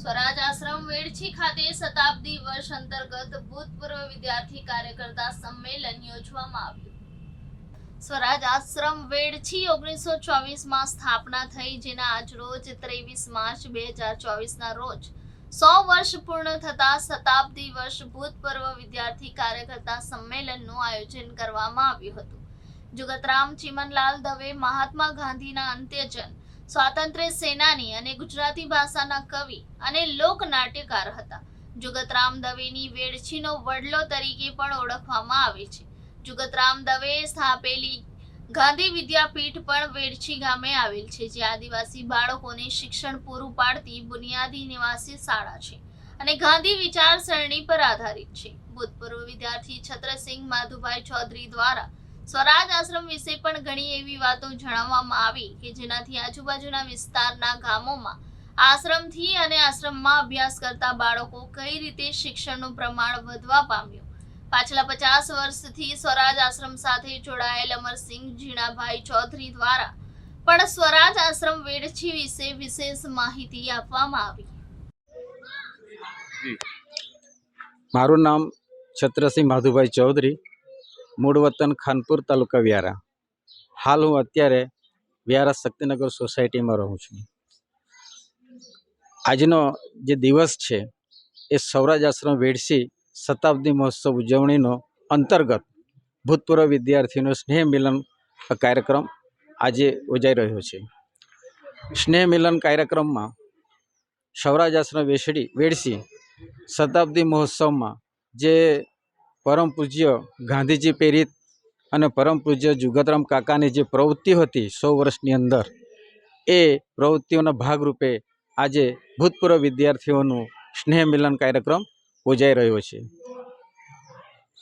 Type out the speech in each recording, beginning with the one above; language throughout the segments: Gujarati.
સ્વરાજ આશ્રમ વેડછી ખાતે શતાબ્દી વર્ષ અંતર્ગત ભૂતપૂર્વ વિદ્યાર્થી કાર્યકર્તા સંમેલન યોજવામાં આવ્યું. સ્વરાજ આશ્રમ વેડછી ઓગણીસો ચોવીસમાં સ્થાપના થઈ, જેના આજરોજ ત્રેવીસ માર્ચ બે હજાર ચોવીસના રોજ સો વર્ષ પૂર્ણ થતા શતાબ્દી વર્ષ ભૂતપૂર્વ વિદ્યાર્થી કાર્યકર્તા સંમેલનનું આયોજન કરવામાં આવ્યું હતું. જુગતરામ ચિમનલાલ દવે મહાત્મા ગાંધીના અંત્યજન સ્વાતંત્ર્ય સેનાની અને ગુજરાતી ભાષાના કવિ અને લોક નાટ્યકાર હતા. જુગતરામ દવેની વેડછીનો વડલો તરીકે પણ ઓળખવામાં આવે છે. જુગતરામ દવે સ્થાપેલી ગાંધી વિદ્યાપીઠ પણ વેડછી ગામે આવેલ છે, જે આદિવાસી બાળકોને શિક્ષણ પૂરું પાડતી બુનિયાદી નિવાસી શાળા છે અને ગાંધી વિચારસરણી પર આધારિત છે. ભૂતપૂર્વ વિદ્યાર્થી છત્રસિંહ માધુભાઈ ચૌધરી દ્વારા સ્વરાજ આશ્રમ વિશે પણ ઘણી એવી વાતો જણાવવામાં આવી કે જેનાથી આજુબાજુના વિસ્તારના ગામોમાં આશ્રમથી અને આશ્રમમાં અભ્યાસ કરતા બાળકો કઈ રીતે શિક્ષણનું પ્રમાણ વધવા પામ્યું? પાછલા પચાસ વર્ષથી સ્વરાજ આશ્રમ સાથે જોડાયેલ અમરસિંહ ઝીણાભાઈ ચૌધરી દ્વારા પણ સ્વરાજ આશ્રમ વેડછી વિશે વિશેષ માહિતી આપવામાં આવી. મારું નામ છત્રસિંહ માધુભાઈ ચૌધરી. મૂળ વતન ખાનપુર તાલુકા વ્યારા. હાલ હું અત્યારે વ્યારા શક્તિનગર સોસાયટીમાં રહું છું. આજનો જે દિવસ છે, એ સૌરાજ આશ્રમ વેડસી શતાબ્દી મહોત્સવ ઉજવણીનો અંતર્ગત ભૂતપૂર્વ વિદ્યાર્થીનો સ્નેહ મિલન કાર્યક્રમ આજે યોજાઈ રહ્યો છે. સ્નેહ મિલન કાર્યક્રમમાં સૌરાજ આશ્રમ વેસડી વેડસી શતાબ્દી મહોત્સવમાં જે પરમ પૂજ્ય ગાંધીજી પ્રેરિત અને પરમ પૂજ્ય જુગતરામ કાકાની જે પ્રવૃત્તિ હતી સો વર્ષની અંદર, એ પ્રવૃત્તિઓના ભાગરૂપે આજે ભૂતપૂર્વ વિદ્યાર્થીઓનું સ્નેહ મિલન કાર્યક્રમ યોજાઈ રહ્યો છે.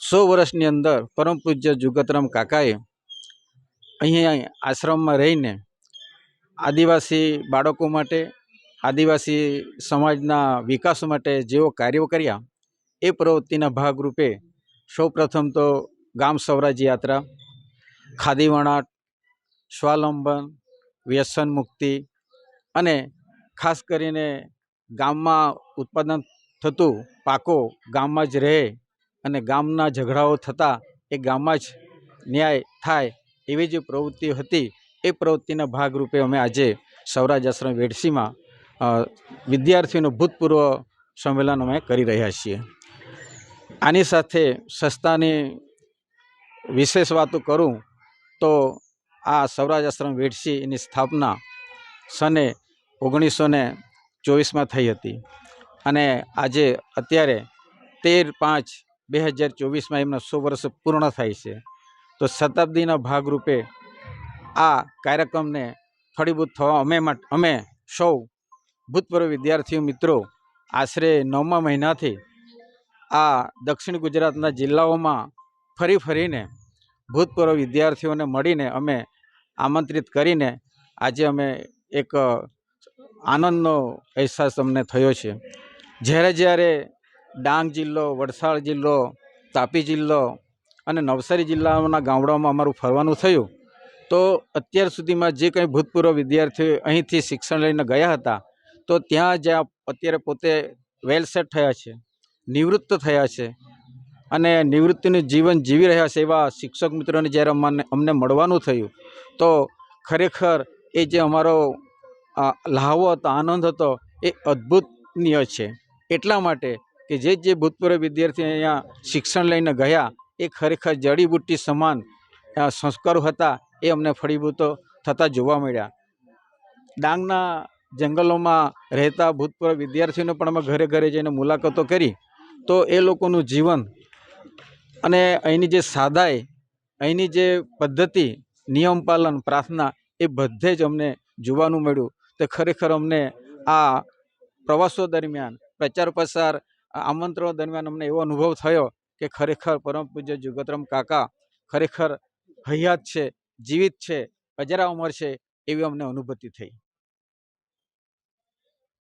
સો વર્ષની અંદર પરમ પૂજ્ય જુગતરામ કાકાએ અહીંયા આશ્રમમાં રહીને આદિવાસી બાળકો માટે, આદિવાસી સમાજના વિકાસ માટે જેઓ કાર્યો કર્યા, એ પ્રવૃત્તિના ભાગરૂપે સૌપ્રથમ તો ગામ સ્વરાજ યાત્રા ખાદી વણાટ સ્વાવલંબન, વ્યસન મુક્તિ અને ખાસ કરીને ગામમાં ઉત્પાદન થતું પાકો ગામમાં જ રહે અને ગામના ઝઘડાઓ થતા એ ગામમાં જ ન્યાય થાય એવી જે પ્રવૃત્તિ હતી એ પ્રવૃત્તિના ભાગરૂપે અમે આજે સૌરાજ આશ્રમ વેડસીમાં વિદ્યાર્થીઓનું ભૂતપૂર્વ સંમેલન અમે કરી રહ્યા છીએ. આની સાથે સંસ્થાની વિશેષ વાતો કરું તો આ સૌરાજ આશ્રમ વેડસી એની સ્થાપના સને ઓગણીસો ને ચોવીસમાં થઈ હતી. અને આજે અત્યારે તેર પાંચ બે હજાર ચોવીસમાં એમના સો વર્ષ પૂર્ણ થાય છે. તો શતાબ્દીના ભાગરૂપે આ કાર્યક્રમને ફળીભૂત થવા અમે અમે સૌ ભૂતપૂર્વ વિદ્યાર્થીઓ મિત્રો આશરે નવમા મહિનાથી આ દક્ષિણ ગુજરાતના જિલ્લાઓમાં ફરી ફરીને ભૂતપૂર્વ વિદ્યાર્થીઓને મળીને અમે આમંત્રિત કરીને આજે અમે એક આનંદનો અહેસાસ અમને થયો છે. જ્યારે જ્યારે ડાંગ જિલ્લો વલસાડ જિલ્લો, તાપી જિલ્લો અને નવસારી જિલ્લાઓના ગામડાઓમાં અમારું ફરવાનું થયું, તો અત્યાર સુધીમાં જે કંઈ ભૂતપૂર્વ વિદ્યાર્થીઓ અહીંથી શિક્ષણ લઈને ગયા હતા, તો ત્યાં જ્યાં અત્યારે પોતે વેલ સેટ થયા છે. નિવૃત્ત થયા છે અને નિવૃત્તિનું જીવન જીવી રહ્યા છે એવા શિક્ષક મિત્રોને જ્યારે અમને અમને મળવાનું થયું, તો ખરેખર એ જે અમારો લહાવો હતો, આનંદ હતો, એ અદ્ભુતનીય છે. એટલા માટે કે જે જે ભૂતપૂર્વ વિદ્યાર્થી અહીંયા શિક્ષણ લઈને ગયા, એ ખરેખર જડીબુટ્ટી સમાન સંસ્કારો હતા, એ અમને ફળીભૂતો થતાં જોવા મળ્યા. ડાંગના જંગલોમાં રહેતા ભૂતપૂર્વ વિદ્યાર્થીઓને પણ અમે ઘરે ઘરે જઈને મુલાકાતો કરી. તો એ લોકોનું જીવન અને અહીંની જે સાદાઈ, અહીંની જે પદ્ધતિ, નિયમ પાલન, પ્રાર્થના એ બધે જ અમને જોવાનું મળ્યું. તે ખરેખર અમને આ પ્રવાસો દરમિયાન, પ્રચાર પ્રસાર આમંત્રણો દરમિયાન અમને એવો અનુભવ થયો કે ખરેખર પરમ પૂજ્ય જુગતરામ કાકા ખરેખર હયાત છે, જીવિત છે, અજરા ઉંમર છે એવી અમને અનુભૂતિ થઈ.